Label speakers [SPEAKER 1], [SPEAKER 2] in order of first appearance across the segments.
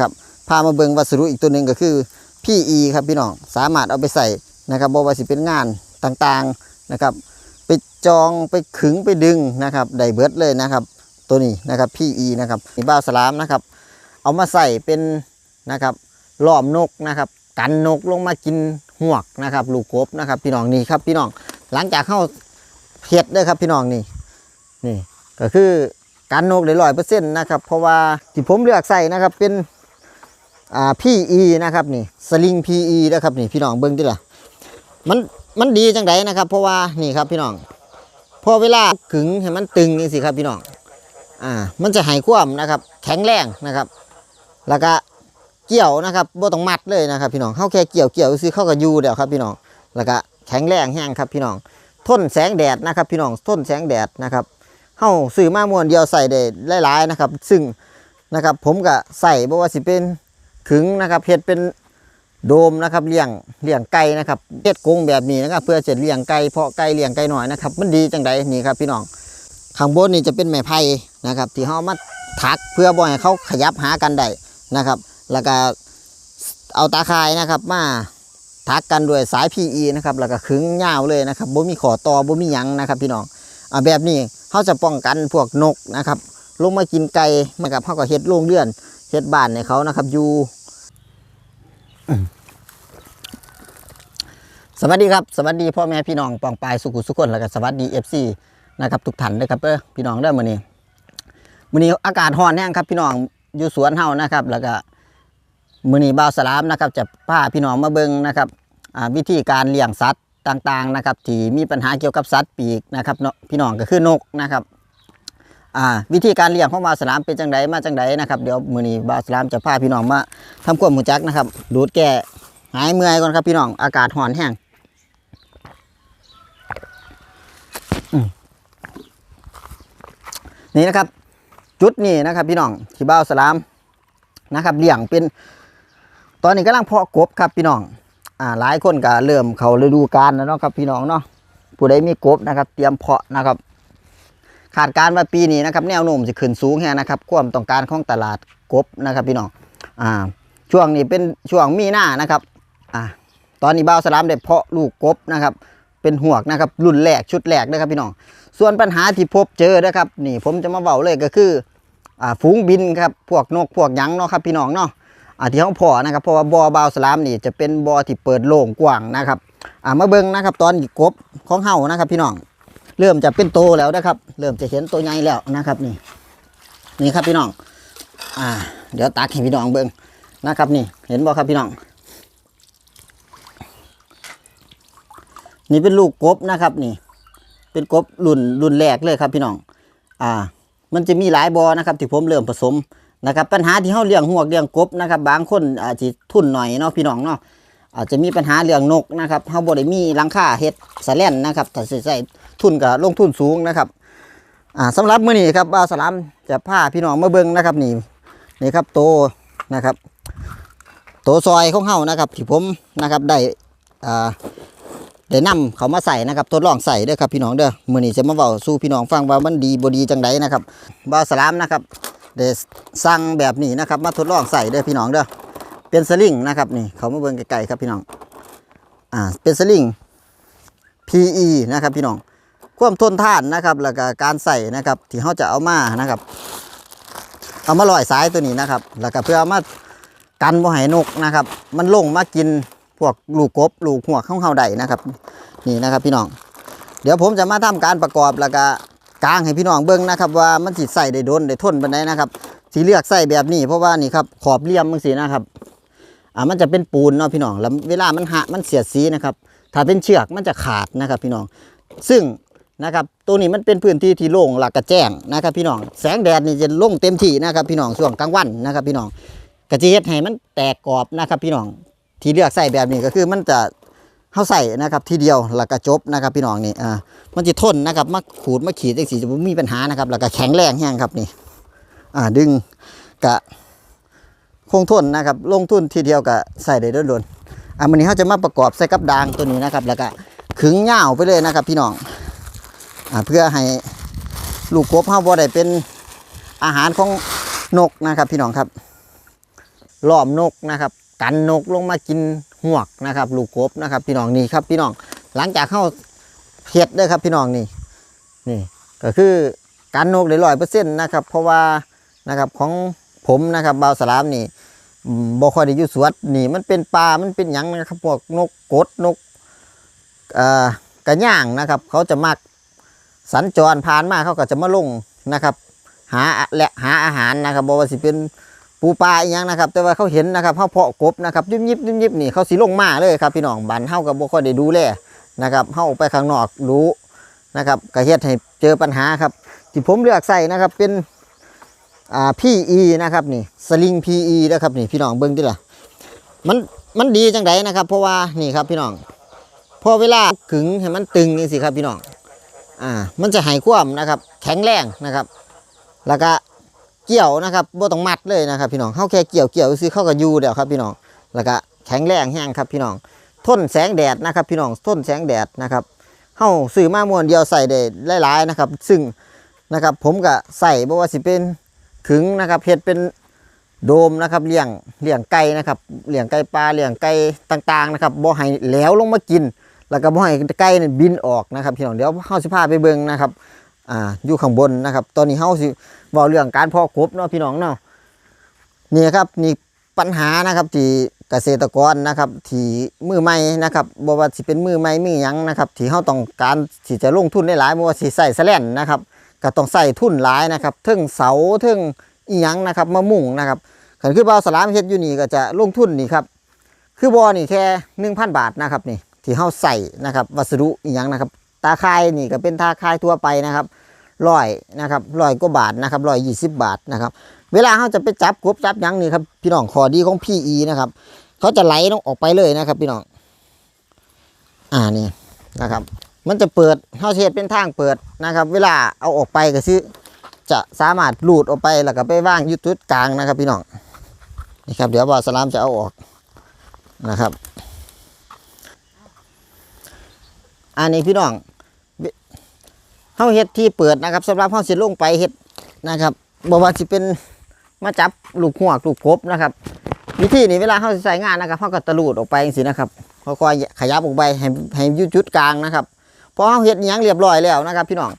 [SPEAKER 1] ครับพามาเบิ่งวัสดุอีกตัวหนึ่งก็คือ PE ครับพี่น้องสามารถเอาไปใส่นะครับบ่ว่าสิเป็นงานต่างๆนะครับ ไปจองไปขึงไปดึงนะครับได้เบิดเลยนะครับ ตัวนี้นะครับ PE นะครับนี่บ้าสลามนะครับ เอามาใส่เป็นนะครับล้อมนกนะครับกันนกลงมากินหวกนะครับลูกกบนะครับ พี่น้องนี่ครับพี่น้องหลังจากเข้าเห็ดเด้อครับพี่น้องนี่นี่ก็คือกันนกได้ร้อยเปอร์เซ็นต์นะครับ เพราะว่าที่ผมเลือกใส่นะครับเป็น อ่า PE นะครับนี่สลิง PE นะครับนี่พี่น้องเบิ้งดิล่ะมันมันดีจังไดนะครับ เพราะว่านี่ครับพี่น้องพอเวลาขึงให้มันตึงนี่สิครับพี่น้องอ่ามันจะหายความนะครับ แข็งแรงนะครับ แล้วก็เกี่ยวนะครับบ่ต้องมัดเลยนะครับ พี่น้องเข้าแค่เกี่ยวเกี่ยวซื้อเข้ากับยูเดี๋ยวครับพี่น้องแล้วก็แข็งแรงแห้งครับพี่น้องทนแสงแดดนะครับ พี่น้องทนแสงแดดนะครับเข้าซื้อมามวนเดียวใส่ได้หลายๆนะครับ ซึ่งนะครับผมก็ใส่บ่ว่าสิเป็น ขึงนะครับเฮ็ดเป็นโดมนะครับเลี้ยงเลี้ยงไก่นะครับเฮ็ดกงแบบนี้นะครับ เพื่อจะเลี้ยงไก่เพาะไก่เลี้ยงไก่หน่อยนะครับ มันดีจังใดนี่ครับพี่น้องข้างบนนี่จะเป็นไม้ไผ่นะครับ ที่เขาเอามาถักเพื่อบ่ให้เขาขยับหากันได้นะครับ แล้วก็เอาตาข่ายนะครับ มาถักกันด้วยสาย PE นะครับแล้วก็ขึงยาวเลยนะครับบ่มีขอต่อบ่มีหยังนะครับพี่น้องอ่าแบบนี้เขาจะป้องกันพวกนกนะครับลงมากินไก่มากับเขาก็เฮ็ดโรงเรือนเฮ็ดบ้านให้เขานะครับอยู่ สวัสดีครับ สวัสดีพ่อแม่พี่น้องปองปายสุขุสุขคนแล้วก็สวัสดี FC นะครับทุกท่านเลยครับเด้อพี่น้องเด้มื้อนี้มื้อนี้อากาศร้อนแห้งครับ พี่น้องอยู่สวนเฮานะครับ แล้วก็มื้อนี้บ่าวสลามนะครับ จะพาพี่น้องมาเบิ่งนะครับวิธีการเลี้ยงสัตว์ต่างๆนะครับ ที่มีปัญหาเกี่ยวกับสัตว์ปีกนะครับพี่น้องก็คือนกนะครับ อ่าวิธีการเลี้ยงของบาสลามเป็นจังไดมาจังไดนะครับเดี๋ยวมื้อนี้บาสลามจะพาพี่น้องมาทำความรู้จักนะครับ ดูดแก้หายเมื่อยก่อนครับพี่น้องอากาศร้อนแห้งนี่นะครับ จุดนี้นะครับ พี่น้องที่บ้าสลามนะครับเลี้ยงเป็น ตอนนี้กำลังเพาะกบครับพี่น้องอ่าหลายคนก็เริ่มเขาฤดูกาลแล้วเนาะครับพี่น้องเนาะผู้ใดมีกบนะครับ เตรียมเพาะนะครับ คาดการณ์ว่าปีนี้นะครับแนวโน้มจะขึ้นสูงแฮนะครับความต้องการของตลาดกบนะครับพี่น้องอ่าช่วงนี้เป็นช่วงมีหน้านะครับอ่าตอนนี้บ้าวสลามได้เพาะลูกกบนะครับเป็นหวกนะครับรุ่นแรกชุดแรกนะครับพี่น้องส่วนปัญหาที่พบเจอนะครับนี่ผมจะมาเบาเลยก็คืออ่าฝูงบินครับพวกนกพวกยังเนาะครับพี่น้องเนาะอ่าที่เขาพอนะครับเพราะว่าบ่อบาวสลามนี่จะเป็นบ่อที่เปิดโล่งกว้างนะครับอ่ามาเบิ่งนะครับตอนกบของเฮานะครับพี่น้อง เริ่มจะเป็นโตแล้วนะครับ เริ่มจะเห็นตัวใหญ่แล้วนะครับนี่ นี่ครับพี่น้อง อ่า เดี๋ยวตักให้พี่น้องเบิ่งนะครับนี่ เห็นบ่ครับพี่น้อง นี่เป็นลูกกบนะครับนี่ เป็นกบรุ่นรุ่นแรกเลยครับพี่น้อง อ่า มันจะมีหลายบอนะครับ ที่ผมเริ่มผสมนะครับ ปัญหาที่เขาเลี้ยงหวกเลี้ยงกบนะครับ บางคนอาจจะทุ่นหน่อยเนาะพี่น้องเนาะอาจจะมีปัญหาเรื่องนกนะครับเขาบ่ได้มีหลังคาเฮ็ดสแลนนะครับแต่ใส่ ทุนกับลงทุนสูงนะครับอ่าสำหรับมื้อนี้ครับบ่าวสลามจะพาพี่น้องมาเบิ่งนะครับนี่นี่ครับโตนะครับ โตซอยของเฮานะครับที่ผมนะครับได้อ่าได้นำเขามาใส่นะครับทดลองใส่เด้อครับพี่น้องเด้อมื้อนี้จะมาเว้าสู่พี่น้องฟังว่ามันดีบ่ดีจังไดนะครับบ่าวสลามนะครับได้สั่งแบบนี้นะครับมาทดลองใส่เด้อพี่น้องเด้อเป็นสลิงนะครับนี่เขามาเบิ่งไกลๆครับพี่น้องอ่าเป็นสลิง PE นะครับพี่น้อง ความทนทานนะครับ แล้วก็การใส่นะครับ ที่เขาจะเอามานะครับ เอามาลอยสายตัวนี้นะครับ แล้วก็เพื่อเอามากันบ่ให้นกนะครับ มันลงมากินพวกลูกกบลูกหัวข้าเขาได้นะครับ นี่นะครับพี่น้อง เดี๋ยวผมจะมาทำการประกอบแล้วก็กางให้พี่น้องเบิ้งนะครับ ว่ามันสิใส่ได้โดนได้ทนปานใดนะครับสีเลือกใส่แบบนี้ เพราะว่านี่ครับขอบเลี่ยมมึงสีนะครับอ่ามันจะเป็นปูนเนาะพี่น้องแล้วเวลามันหะมันเสียดสีนะครับ ถ้าเป็นเชือกมันจะขาดนะครับ พี่น้อง ซึ่ง นะครับตัวนี้มันเป็นพื้นที่ที่โล่งหลักกระแจ้งนะครับพี่น้องแสงแดดนี่จะล่งเต็มที่นะครับพี่น้องช่วงกลางวันนะครับพี่น้องกระเจี๊ยดให้มันแตกกรอบนะครับพี่น้องที่เลือกใส่แบบนี้ก็คือมันจะเข้าใส่นะครับทีเดียวแล้วก็จบนะครับพี่น้องนี่อ่ามันจะทนนะครับมาขูดมาขีดจังสีจะบ่มีปัญหานะครับแล้วก็แข็งแรงแห้งครับนี่อ่าดึงกะคงทนนะครับลงทุนทีเดียวกะใส่ได้โดนๆอ่าวันนี้เขาจะมาประกอบใส่กับดางตัวนี้นะครับแล้วก็ขึงเหย้าไปเลยนะครับพี่น้อง เพื่อให้ลูกกบเฮาบ่ได้เป็นอาหารของนกนะครับ พี่น้องครับล้อมนกนะครับ กันนกลงมากินหวกนะครับ ลูกกบนะครับ พี่น้องนี่ครับ พี่น้องหลังจากเข้าเฮ็ดเด้อครับ พี่น้องนี่นี่ก็คือการนกได้ร้อยเปอร์เซ็นต์นะครับ เพราะว่านะครับของผมนะครับบาวสลามนี่บ่ค่อยได้อยู่สวนนี่มันเป็นปลา มันเป็นหยังนะครับพวกนกกดนกอ่อกระย่างนะครับ เขาจะมัก สัญจรผ่านมาเขาก็จะมาลงนะครับ หาและหาอาหารนะครับบ่ว่าสิเป็นปูปลาอีหยังนะครับ แต่ว่าเขาเห็นนะครับเขาเพาะกบนะครับยิบยิบยิบยิบนี่เขาสิลงมาเลยครับพี่น้องบันเฮากับบ่ค่อยได้ดูแลนะครับเฮาไปข้างนอกรู้นะครับก็เฮ็ดให้เจอปัญหาครับ ที่ผมเลือกใส่นะครับเป็นอ่า PE นะครับนี่สลิง PE นะครับนี่พี่น้องเบิ่งดิล่ะมันมันดีจังไดนะครับ เพราะว่านี่ครับพี่น้องพอเวลาขึงให้มันตึงนี่สิครับพี่น้อง อ่ามันจะให้ความนะครับ แข็งแรงนะครับ แล้วก็เกี่ยวนะครับบ่ต้องมัดเลยนะครับพี่น้องเฮาแค่เกี่ยวเกี่ยวซื้อเข้ากับยูเดียวครับพี่น้องแล้วก็แข็งแรงแห้งครับพี่น้องทนแสงแดดนะครับ พี่น้องทนแสงแดดนะครับเฮาซื้อมาม้วนเดียวใส่ได้หลายๆนะครับ ซึ่งนะครับผมก็ใส่บ่ว่าสิเป็นขึงนะครับเฮ็ดเป็นโดมนะครับเลี้ยงเลี้ยงไก่นะครับเลี้ยงไก่ปลาเลี้ยงไก่ต่างๆนะครับบ่ให้แล้วลงมากิน แล้วก็บ่ให้ไก่นี่บินออกนะครับพี่น้องเดี๋ยวเฮาสิพาไปเบิ่งนะครับอ่าอยู่ข้างบนนะครับ ตอนนี้เฮาสิเว้าเรื่องการเพาะกบเนาะพี่น้องเนาะนี่ครับนี่ปัญหานะครับที่เกษตรกรนะครับที่มือใหม่นะครับบ่ว่าสิเป็นมือใหม่มือยังนะครับที่เฮาต้องการที่จะลงทุนได้หลายบ่ว่าสิใส่แสแลนนะครับก็ต้องใส่ทุนหลายนะครับเทิงเสาเทิงอีหยังนะครับมะมุ่งนะครับคันคือบ่าสลามเฮ็ดอยู่นี่ก็จะลงทุนนี่ครับคือบ่อนี่แค่1,000 บาทนะครับนี่ ที่เฮาใส่นะครับ วัสดุอีหยังนะครับ ตาคายนี่ก็เป็นตาคายทั่วไปนะครับร้อยนะครับร้อยกว่าบาทนะครับร้อยยี่สิบบาทนะครับ เวลาเขาจะไปจับกบจับยังนี่ครับพี่น้องขอดีของพี่อีนะครับเขาจะไหลลงออกไปเลยนะครับ พี่น้อง อ่านี่นะครับ มันจะเปิดเขาเทศเป็นทางเปิดนะครับ เวลาเอาออกไปก็คือจะสามารถลูดออกไปแล้วก็ไปว่างยุจุดกลางนะครับ พี่น้องนี่ครับ เดี๋ยวบาสลามจะเอาออกนะครับ อันนี้พี่น้องเฮาเฮ็ดที่เปิดนะครับสำหรับเฮาสิลงไปเฮ็ดนะครับบ่ว่าสิเป็นมาจับลูกหัวกลูกกบนะครับ วิธีนี้เวลาเฮาสิใส่งานนะครับเฮาก็ตะลูดออกไปจังซี่นะครับค่อยๆขยับออกไปให้ให้อยู่จุดกลางนะครับพอเฮาเฮ็ดอิหยังเรียบร้อยแล้วนะครับ พี่น้อง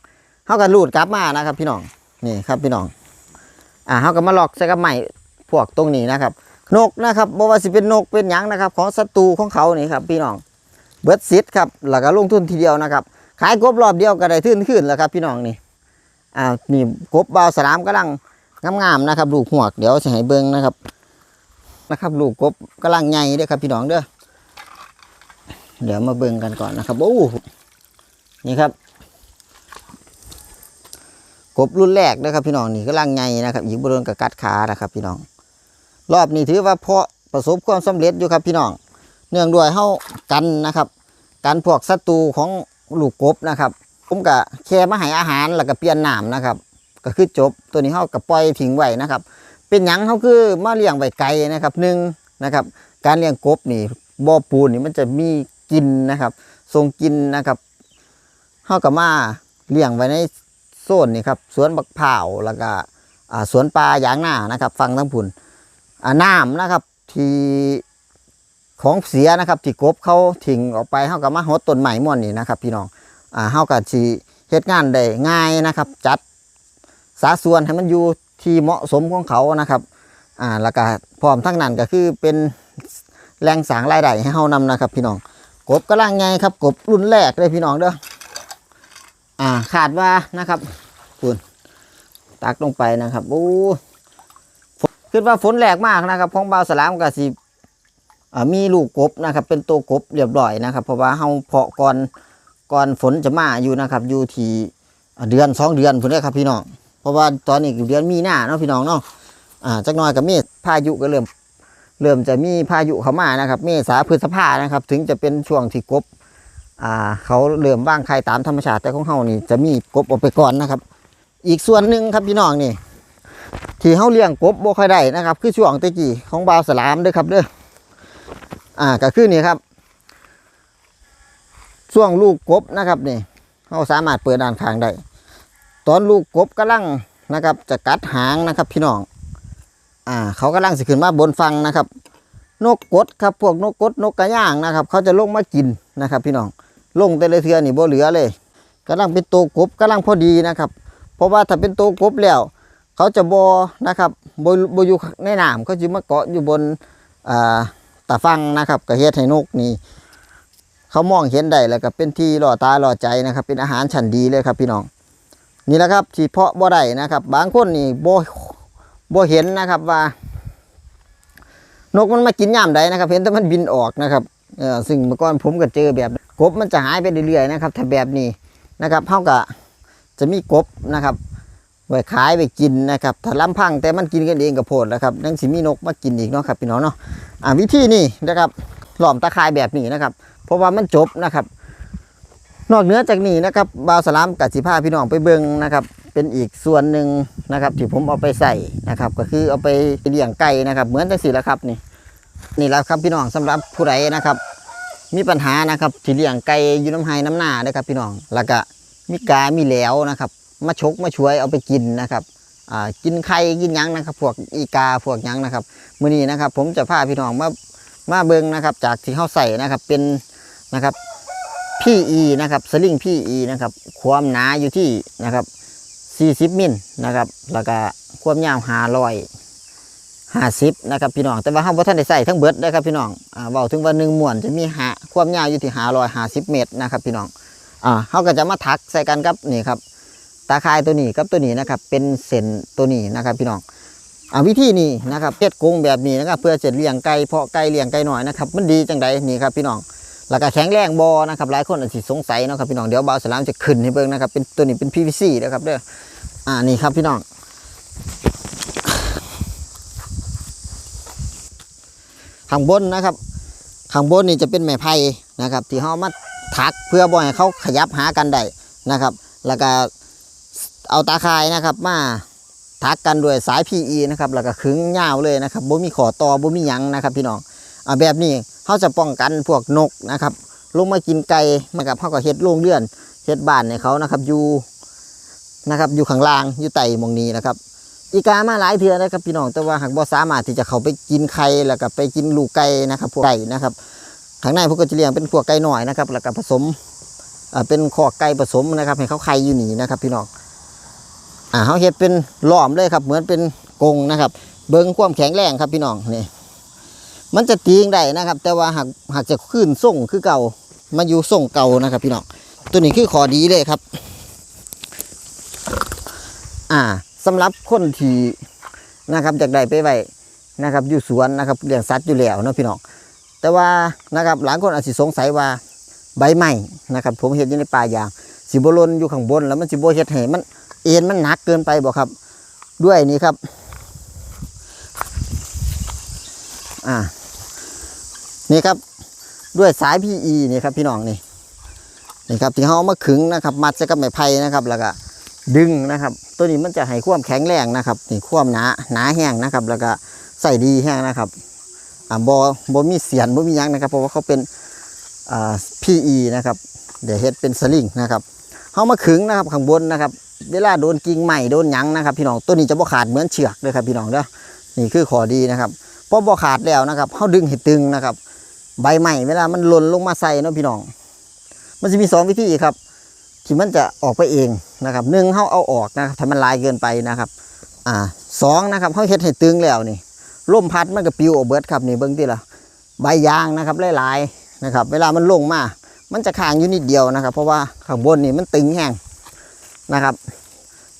[SPEAKER 1] เฮาก็ลูดกลับมานะครับ พี่น้องนี่ครับพี่น้องอ่าเฮาก็มาลอกใส่กับไม้พวกตรงนี้นะครับ นกนะครับบ่ว่าสิเป็นนกเป็นหยังนะครับ ของศัตรูของเขานี่ครับ พี่น้อง เบิดซิดครับแล้วก็ลงทุนทีเดียวนะครับ ขายกบรอบเดียวก็ได้ทื่นขึ้นแล้วครับพี่น้องนี่อ่านี่กบบาวสลามกำลังงามๆนะครับลูกหวกเดี๋ยวจะให้เบิ้งนะครับนะครับลูกกบกำลังใหญ่เด้อครับพี่น้องเด้อเดี๋ยวมาเบิ้งกันก่อนนะครับโอ้นี่ครับ กบรุ่นแรกนะครับพี่น้องนี่กำลังใหญ่นะครับอีกบริเวณกับกัดขานะครับพี่น้อง รอบนี้ถือว่าเพาะประสบความสำเร็จอยู่ครับพี่น้อง เนื่องด้วยเฮากันนะครับ กันพวกศัตรูของลูกกบนะครับผมก็แค่มาให้อาหารแล้วก็เปลี่ยนน้ำนะครับ ก็คือจบตัวนี้เฮาก็ปล่อยทิ้งไว้นะครับ เป็นหยังเฮาคือมาเลี้ยงไว้ไกลนะครับหนึ่งนะครับ การเลี้ยงกบนี่บ่อปูนนี่มันจะมีกินนะครับ ทรงกินนะครับเฮาก็มาเลี้ยงไว้ในโซนนี่ครับสวนบักพร้าวแล้วก็สวนปลายางหน้านะครับ ฟังทั้งพุ่นอ่าน้ำนะครับ ที่ ของเสียนะครับที่กบเขาทิ้งออกไปเฮาก็มาหดต้นใหม่ม่วนนี่นะครับ พี่น้องอ่าเฮาก็สิเฮ็ดงานได้ง่ายนะครับ จัดสาส่วนให้มันอยู่ที่เหมาะสมของเขานะครับอ่าแล้วก็พร้อมทั้งนั้นก็คือเป็นแรงสร้างรายได้ให้เฮานำนะครับ พี่น้องกบกำลังไงครับ กบรุ่นแรกเลยพี่น้องเด้ออ่าขาดว่านะครับคุณตักลงไปนะครับโอ้คิดว่าฝนแรกมากนะครับของบ่าวสลามก็สิอ่า มีลูกกบนะครับ เป็นตัวกบเรียบร้อยนะครับ เพราะว่าเฮาเพาะก่อนก่อนฝนจะมาอยู่นะครับ อยู่ที่เดือนสองเดือนพุ่นเด้ครับพี่น้องเพราะว่าตอนนี้เดือนมีหน้าเนาะพี่น้องเนาะอ่าจักน่อยก็มีพายุก็เริ่มเริ่มจะมีพายุเข้ามานะครับ เมษาพฤษภานะครับ ถึงจะเป็นช่วงที่กบอ่าเขาเริ่มว่างไข่ตามธรรมชาติแต่ของเฮานี่จะมีกบออกไปก่อนนะครับ อีกส่วนหนึ่งครับพี่น้องนี่ที่เฮาเลี้ยงกบบ่ค่อยได้นะครับ คือช่วงตะกี้ของบาวสลามเด้อครับเด้อ อ่าก็คือนี่ครับช่วงลูกกบนะครับนี่เราสามารถเปิดด้านข้างได้ตอนลูกกบกำลังนะครับ จะกัดหางนะครับ พี่น้องอ่า เขากำลังสิขึ้นมาบนฟังนะครับ นกกดครับพวกนกกดนกกระย่างนะครับ เขาจะลงมากินนะครับ พี่น้องลงแต่ละเทือนี่บ่เหลือเลยกำลังเป็นตัวกบกำลังพอดีนะครับ เพราะว่าถ้าเป็นตัวกบแล้ว เขาจะบนะครับบอบอยู่ในน้ำเขาจะมาเกาะอยู่บนอ่า ตาฟังนะครับกระเฮ็ดให้นกนี่เขามองเห็นได้แล้วก็เป็นที่หล่อตาหล่อใจนะครับ เป็นอาหารชั้นดีเลยครับพี่น้อง นี่แหละครับที่เพาะบ่ได้นะครับ บางคนนี่บ่บ่เห็นนะครับว่า นกมันมากินย่ามใดนะครับ เห็นแต่มันบินออกนะครับเออซึ่งเมื่อก่อนผมก็เจอแบบกบมันจะหายไปเรื่อยๆนะครับถ้าแบบนี้นะครับเท่ากับจะมีกบนะครับ ไว้ขายไปกินนะครับถ้าลำพังแต่มันกินกันเองกับโพดแล้วครับนั่งสิมีนกมากินอีกเนาะครับพี่น้องเนาะอ่าวิธีนี้นะครับหลอมตะข่ายแบบนี้นะครับ เพราะว่ามันจบนะครับ นอกเหนือจากนี้นะครับบาวสลามกับสิพาพี่น้องไปเบิงนะครับ เป็นอีกส่วนหนึ่งนะครับที่ผมเอาไปใส่นะครับ ก็คือเอาไปเลี้ยงไก่นะครับ เหมือนจังสี่แหละครับนี่นี่แหละครับพี่น้องสำหรับผู้ใดนะครับ มีปัญหานะครับที่เลี้ยงไก่อยู่น้ำไห้น้ำหน้านะครับพี่น้องแล้วก็มีกา มีแหล้วนะครับ มาชกมาช่วยเอาไปกินนะครับกินไข่กินยังนะครับ พวกอีกาพวกยังนะครับมื้อนี้นะครับ ผมจะพาพี่น้องมามาเบิ่งนะครับ จากที่เขาใส่นะครับเป็นนะครับ PE นะครับสลิง PE นะครับ ความหนาอยู่ที่นะครับ 40มิลนะครับ แล้วก็ความยาว500 50นะครับพี่น้องแต่ว่าเฮาบ่ทันได้ใส่ทั้งเบิดนะครับพี่น้องอ่าเว้าถึงว่าหนึ่งมวนจะมีหาความยาวอยู่ที่550เมตรนะครับพี่น้องอ่าเฮาก็จะมาถักใส่กันกับนี่ครับ ตาข่ายตัวนี้กับตัวนี้นะครับเป็นเส้นตัวนี้นะครับพี่น้องอาวิธีนี้นะครับเฮ็ดกงแบบนี้นะครับเพื่อจะเลี้ยงไก่เพาะไก่เลี้ยงไก่น้อยนะครับมันดีจังใดนี่ครับพี่น้องแล้วก็แข็งแรงบอนะครับหลายคนอาจจะสงสัยนะครับพี่น้องเดี๋ยวบ่าวสลามจะขึ้นให้เบิ่งนะครับเป็นตัวนี้เป็น PVC นะครับเด้ออ่านี่ครับพี่น้องข้างบนนะครับข้างบนนี่จะเป็นไม้ไผ่นะครับ ที่เขามาถักเพื่อบ่ให้เขาขยับหากันได้นะครับ แล้วก็ เอาตาข่ายนะครับ มาถักกันด้วยสาย PE นะครับแล้วก็ขึงยาวเลยนะครับบ่มีขอต่อบ่มีหยังนะครับ พี่น้องอ่าแบบนี้เขาจะป้องกันพวกนกนะครับ ลงมากินไก่มากับเขาก็เฮ็ดโรงเรือนเฮ็ดบ้านให้เขานะครับอยู่นะครับอยู่ข้างล่างอยู่ไต่มองนี้นะครับ อีกามาหลายเทือนะครับ พี่น้องแต่ว่าหากบ่สามารถที่จะเข้าไปกินไข่แล้วก็ไปกินลูกไก่นะครับพวกไก่นะครับข้างในพวกก็จะเลี้ยงเป็นพวกไก่หน่อยนะครับ แล้วก็ผสม เป็นขอกไก่ผสมนะครับ ให้เขาไข่อยู่นี่นะครับพี่น้องอ่าเขาเฮ็ดเป็นล้อมเลยครับ เหมือนเป็นกงนะครับ เบิ้งความแข็งแรงครับพี่น้องนี่มันจะตีงได้นะครับ แต่ว่าหากหากจะขึ้นส่งคือเก่ามาอยู่ส่งเก่านะครับ พี่น้องตัวนี้คือขอดีเลยครับ อ่าสำหรับคนที่นะครับจากใดไปไว้นะครับ อยู่สวนนะครับเลี้ยงสัตว์อยู่แล้วเนาะพี่น้องแต่ว่านะครับหลายคนอาจจะสงสัยว่า ใบไม้นะครับ ผมเห็นอยู่ในป่ายางสิบลนอยู่ข้างบนแล้วมันสิบเฮ็ดให้มันเอ็นมันหนักเกินไปบ่ครับ ด้วยนี่ครับ อ่า นี่ครับ ด้วยสาย PE นี่ครับพี่น้องนี่นี่ครับที่เขาเอามาขึงนะครับ มัดใส่กับไม้ไผ่นะครับ แล้วก็ดึงนะครับ ตัวนี้มันจะให้ความแข็งแรงนะครับนี่ความหนาหนาแห้งนะครับ แล้วก็ใส่ดีแห้งนะครับอ่าบอบมีเสียนบมียังนะครับ เพราะว่าเขาเป็น PE นะครับเดี๋ยวเฮ็ดเป็นสลิงนะครับเขามาขึงนะครับข้างบนนะครับ เวลาโดนกิ่งใหม่โดนหยังนะครับ พี่น้องตัวนี้จะบ่ขาดเหมือนเชือกเลยครับพี่น้องเด้อนี่คือขอดีนะครับพอบ่ขาดแล้วนะครับเขาดึงให้ตึงนะครับ ใบใหม่เวลามันหล่นลงมาใส่เนาะพี่น้อง มันจะมีสองวิธีครับที่มันจะออกไปเองนะครับหนึ่งเขาเอาออกนะครับถ้ามันลายเกินไปนะครับอ่าสองนะครับเขาเฮ็ดให้ตึงแล้วนี่ลมพัดมันก็ปิวออกเบิดครับนี่เบิ้งที่ละใบยางนะครับหลายๆ นะครับ เวลามันลงมา มันจะค้างอยู่นิดเดียวนะครับ เพราะว่าข้างบนนี่มันตึงแห้งนะครับ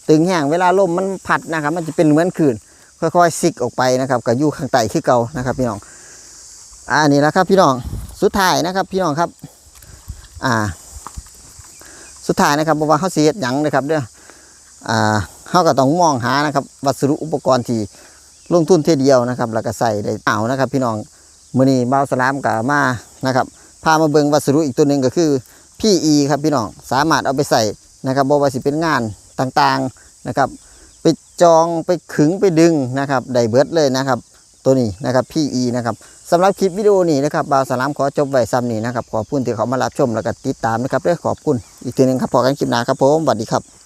[SPEAKER 1] ตึงแห้งเวลาลมมันพัดนะครับ มันจะเป็นเหมือนคลื่นค่อยๆซิกออกไปนะครับก็อยู่ข้างใต้คือเก่านะครับ พี่น้องอ่านี่แหละครับ พี่น้องสุดท้ายนะครับ พี่น้องครับอ่าสุดท้ายนะครับบอกว่าเขาเสียหยังนะครับเด้ออ่าเขาก็ต้องมองหานะครับ วัสดุอุปกรณ์ที่ลงทุนเทีเดียวนะครับ แล้วก็ใส่ได้เอานะครับ พี่น้องมือนี้บ่าสลามกับมา นะครับพามาเบิ่งวัสดุอีกตัวหนึ่งก็คือ PE ครับพี่น้องสามารถเอาไปใส่นะครับบ่ว่าสิเป็นงานต่างๆนะครับไปจองไปขึงไปดึงนะครับได้เบิดเลยนะครับตัวนี้นะครับ PE นะครับสำหรับคลิปวิดีโอนี้นะครับบาวสลามขอจบไว้ซ้ำนี้นะครับขอบคุณที่เขามารับชมแล้วก็ติดตามนะครับด้วยขอบคุณอีกทีหนึงครับพอกันคลิปหน้าครับผมสวัสดีครับ